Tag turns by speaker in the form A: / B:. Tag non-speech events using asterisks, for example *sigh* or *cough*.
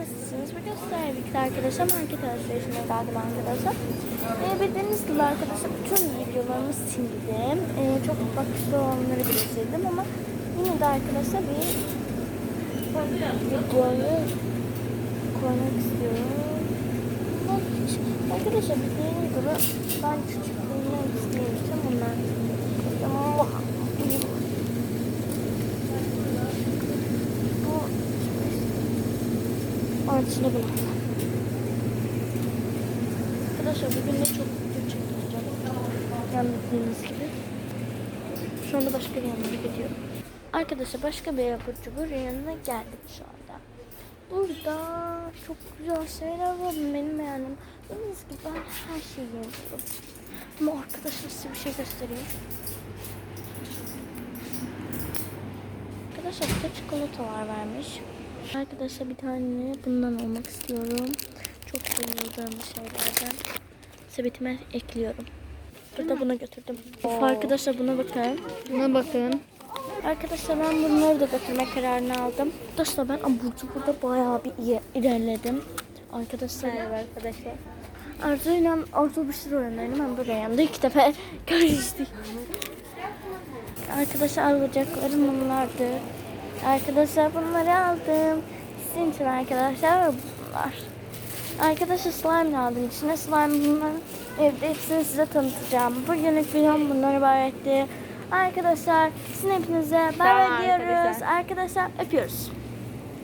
A: nasılsınız? Bugün sizlerle birlikte arkadaşlar market alışverişine geldim arkadaşlar. Ee, bildiğiniz gibi arkadaşlar bütün videolarımı sildim. Ee, çok bakışlı olanları bile sildim ama yine de arkadaşlar bir videoyu koymak istiyorum. Arkadaşlar bildiğiniz gibi ben küçüklüğümden isteyeceğim ondan koyacağım. Ama bu Ağaçını bıraktım. Arkadaşlar bugün de çok video çekeceğim. Yani bildiğiniz gibi. Şu anda başka bir yanına gidiyorum. Arkadaşlar başka bir abur cubur yanına geldik şu anda. Burada çok güzel şeyler var benim beğendim. Bildiğiniz gibi ben her şeyi yiyorum. Ama arkadaşlar size bir şey göstereyim. Arkadaşlar burada çikolatalar vermiş. Arkadaşlar bir tane bundan almak istiyorum. Çok seviyorum bu şeylerden. Sepetime ekliyorum. Burada buna götürdüm. Of, arkadaşlar buna bakın.
B: Buna bakın.
A: Arkadaşlar ben bunları da götürme kararını aldım. Arkadaşlar ben abur burada bayağı bir iyi ilerledim. Arkadaşlar.
B: Merhaba arkadaşlar.
A: Arzu ile sürü oyunlarını ben buraya yandı. İki defa *laughs* karıştık. Arkadaşlar alacaklarım bunlardı. Arkadaşlar bunları aldım. Sizin için arkadaşlar ve bunlar. Arkadaşlar slime aldım. İçine slime bunların evde hepsini size tanıtacağım. Bugünlük videom bunları ibaretti. Arkadaşlar sizin hepinize bay bay diyoruz. Arkadaşlar öpüyoruz.